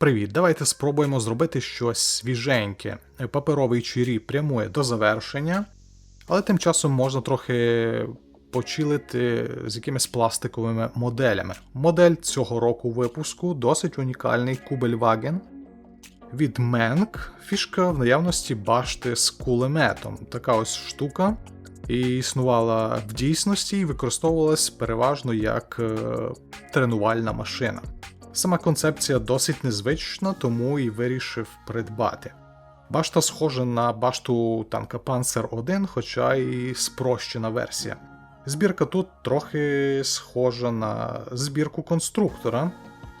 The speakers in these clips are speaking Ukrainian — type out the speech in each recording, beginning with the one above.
Привіт, давайте спробуємо зробити щось свіженьке. Паперовий чирі прямує до завершення, але тим часом можна трохи почилити з якимись пластиковими моделями. Модель цього року випуску досить унікальний Кубельваген від Менк. Фішка в наявності башти з кулеметом. Така ось штука. І існувала в дійсності і використовувалась переважно як е, тренувальна машина. Сама концепція досить незвична, тому і вирішив придбати. Башта схожа на башту танка Panzer 1, хоча і спрощена версія. Збірка тут трохи схожа на збірку конструктора,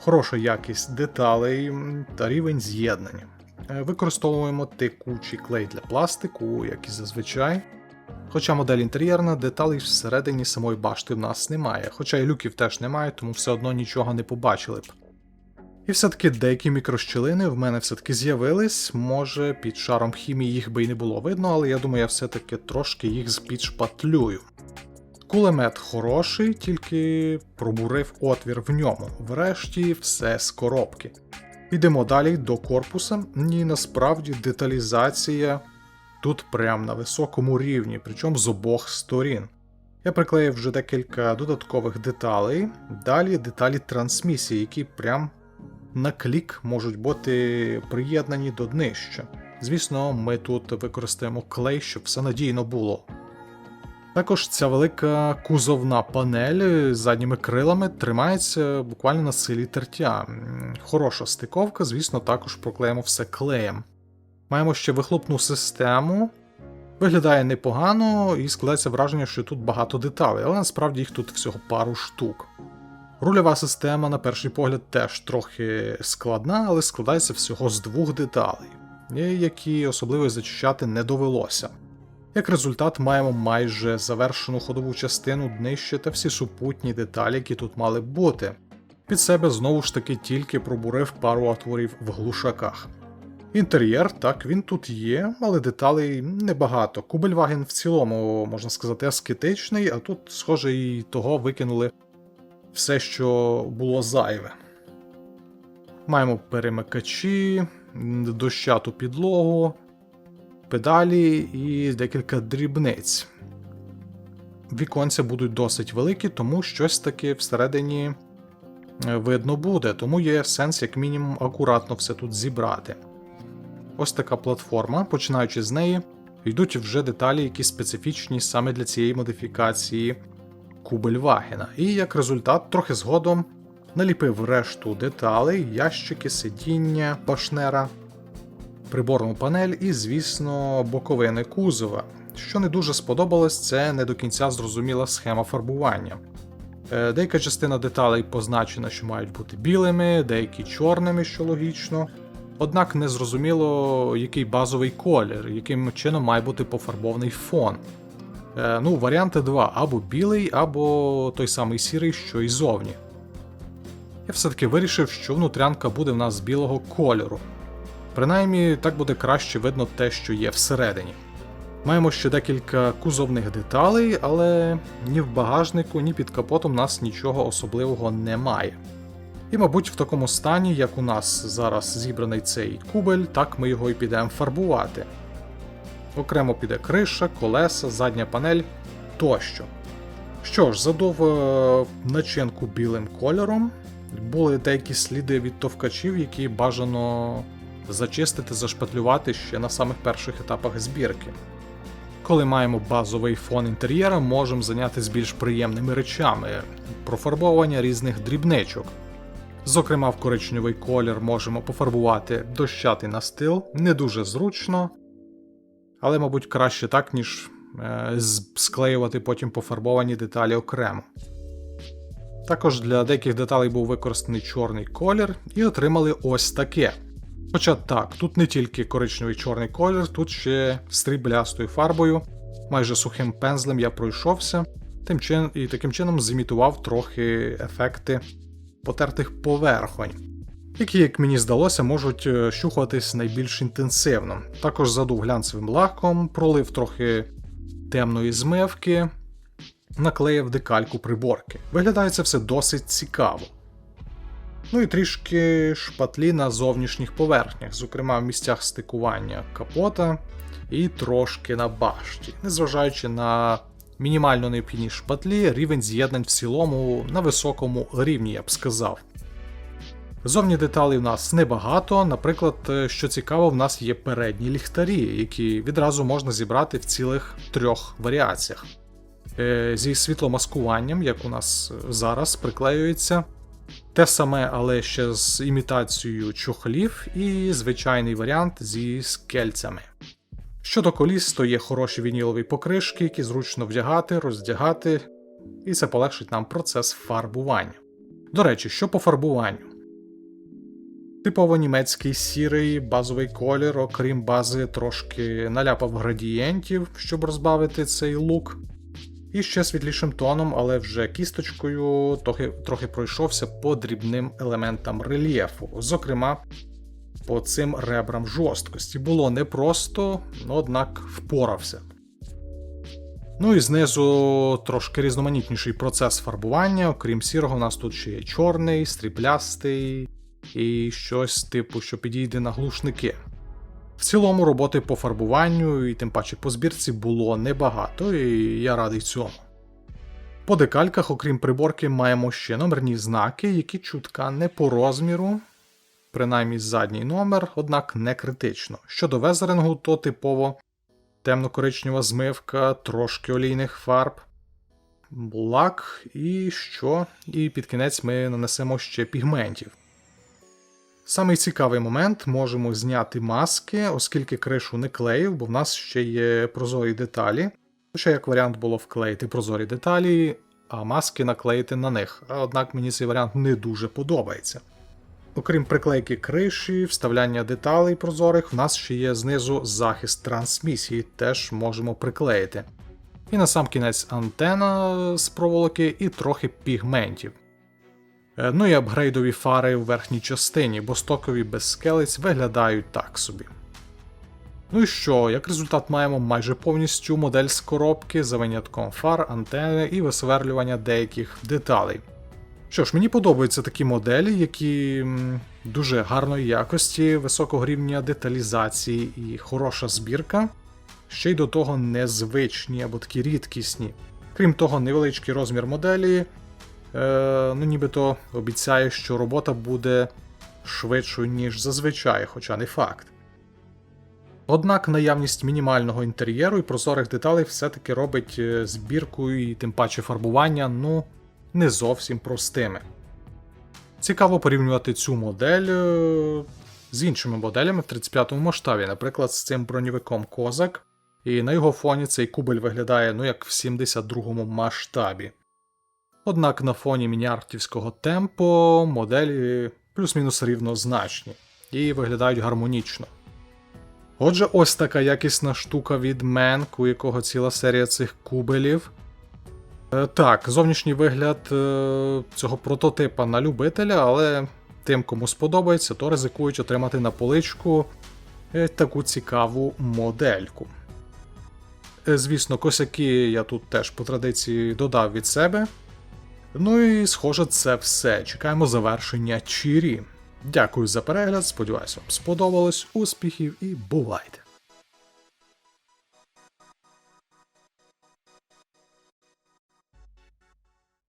хороша якість деталей та рівень з'єднання. Е, Використовуємо текучий клей для пластику, як і зазвичай. Хоча модель інтер'єрна, деталей всередині самої башти в нас немає, хоча і люків теж немає, тому все одно нічого не побачили б. І все-таки деякі мікрощілини в мене все-таки з'явились, може під шаром хімії їх би і не було видно, але я думаю, я все-таки трошки їх підшпатлюю. Кулемет хороший, тільки пробурив отвір в ньому. Врешті все з коробки. Йдемо далі до корпуса, і насправді деталізація тут прям на високому рівні, причому з обох сторін. Я приклеїв вже декілька додаткових деталей. Далі деталі трансмісії, які прям на клік можуть бути приєднані до днища. Звісно, ми тут використаємо клей, щоб все надійно було. Також ця велика кузовна панель з задніми крилами тримається буквально на силі тертя. Хороша стиковка, звісно, також проклеїмо все клеєм. Маємо ще вихлопну систему. Виглядає непогано і складається враження, що тут багато деталей, але насправді їх тут всього пару штук. Рульова система, на перший погляд, теж трохи складна, але складається всього з двох деталей, які особливо зачищати не довелося. Як результат, маємо майже завершену ходову частину днище та всі супутні деталі, які тут мали бути. Під себе знову ж таки тільки пробурив пару отворів в глушаках. Інтер'єр, так, він тут є, але деталей небагато. Кубельваген в цілому, можна сказати, аскетичний, а тут, схоже, і того викинули все, що було зайве. Маємо перемикачі, дощату підлогу, педалі і декілька дрібниць. Віконця будуть досить великі, тому щось таки всередині е, видно буде, тому є сенс, як мінімум, акуратно все тут зібрати. Ось така платформа, починаючи з неї, йдуть вже деталі, які специфічні саме для цієї модифікації Кубельвагена. І як результат, трохи згодом наліпив решту деталей, ящики, сидіння, башнера, приборну панель і, звісно, боковини кузова. Що не дуже сподобалось, це не до кінця зрозуміла схема фарбування. Е, Деяка частина деталей позначена, що мають бути білими, деякі чорними, що логічно. Однак не зрозуміло, який базовий колір, яким чином має бути пофарбований фон. Е, ну, варіанти два: або білий, або той самий сірий, що й зовні. Я все-таки вирішив, що внутрянка буде в нас білого кольору. Принаймні, так буде краще видно те, що є всередині. Маємо ще декілька кузовних деталей, але ні в багажнику, ні під капотом нас нічого особливого немає. І, мабуть, в такому стані, як у нас зараз зібраний цей кубель, так ми його і підемо фарбувати. Окремо піде криша, колеса, задня панель тощо. Що ж, задов е, начинку білим кольором. Були деякі сліди від товкачів, які бажано зачистити, зашпатлювати ще на самих перших етапах збірки. Коли маємо базовий фон інтер'єра, можемо зайнятися більш приємними речами, профарбовування різних дрібничок. Зокрема, в коричневий колір можемо пофарбувати дощатий настил, не дуже зручно, але, мабуть, краще так, ніж е, склеювати потім пофарбовані деталі окремо. Також для деяких деталей був використаний чорний колір і отримали ось таке. Хоча так, тут не тільки коричневий чорний колір, тут ще стріблястою фарбою, майже сухим пензлем я пройшовся, тим чин, і таким чином зімітував трохи ефекти потертих поверхонь, які, як мені здалося, можуть е, щухуватись найбільш інтенсивно. Також задув глянцевим лаком, пролив трохи темної змивки, наклеїв декальку приборки. Виглядає це все досить цікаво. Ну і трішки шпатлі на зовнішніх поверхнях, зокрема в місцях стикування капота і трошки на башті. Незважаючи на мінімально необхідні шпатлі, рівень з'єднань в цілому на високому рівні, я б сказав. Зовні деталей в нас небагато. Наприклад, е, що цікаво, в нас є передні ліхтарі, які відразу можна зібрати в цілих трьох варіаціях. Е, Зі світломаскуванням, як у нас зараз приклеюється. Те саме, але ще з імітацією чохлів, і звичайний варіант зі скельцями. Щодо коліс, то є хороші вінілові покришки, які зручно вдягати, роздягати, і це полегшить нам процес фарбування. До речі, що по фарбуванню? Типово німецький сірий базовий колір, окрім бази, трошки наляпав градієнтів, щоб розбавити цей лук. І ще світлішим тоном, але вже кісточкою трохи, трохи пройшовся по дрібним елементам рельєфу, зокрема по цим ребрам жорсткості. Було непросто, однак впорався. Ну і знизу трошки різноманітніший процес фарбування. Окрім сірого, у нас тут ще є чорний, стріблястий і щось типу, що підійде на глушники. В цілому роботи по фарбуванню і тим паче по збірці було небагато, і я радий цьому. По декальках, окрім приборки, маємо ще номерні знаки, які чутка не по розміру, принаймні задній номер, однак не критично. Щодо везерингу, то типово темно-коричнева змивка, трошки олійних фарб, лак і що, і під кінець ми нанесемо ще пігментів. Самий цікавий момент можемо зняти маски, оскільки кришу не клеїв, бо в нас ще є прозорі деталі. Ще як варіант було вклеїти прозорі деталі, а маски наклеїти на них. Однак мені цей варіант не дуже подобається. Окрім приклейки криші, вставляння деталей прозорих, в нас ще є знизу захист трансмісії, теж можемо приклеїти. І на сам кінець антена з проволоки і трохи пігментів. Е, Ну і апгрейдові фари в верхній частині, бо стокові без скелець виглядають так собі. Ну і що, як результат маємо майже повністю модель з коробки за винятком фар, антени і висверлювання деяких деталей. Що ж, мені подобаються такі моделі, які дуже гарної якості, високого рівня деталізації і хороша збірка, ще й до того незвичні або такі рідкісні. Крім того, невеличкий розмір моделі е, ну нібито обіцяє, що робота буде швидшою, ніж зазвичай, хоча не факт. Однак наявність мінімального інтер'єру і прозорих деталей все-таки робить е, збірку і тим паче фарбування ну, не зовсім простими. Цікаво порівнювати цю модель е, з іншими моделями в 35-му масштабі, наприклад, з цим броньовиком Козак, і на його фоні цей кубель виглядає ну, як в 72-му масштабі. Однак на фоні мініартівського темпо моделі плюс-мінус рівнозначні і виглядають гармонічно. Отже, ось така якісна штука від Менк, у якого ціла серія цих кубелів. Е, так, зовнішній вигляд е, цього прототипа на любителя, але тим, кому сподобається, то ризикують отримати на поличку е, таку цікаву модельку. Звісно, косяки я тут теж по традиції додав від себе. Ну і схоже, це все. Чекаємо завершення Чірі. Дякую за перегляд, сподіваюся, вам сподобалось. Успіхів і бувайте!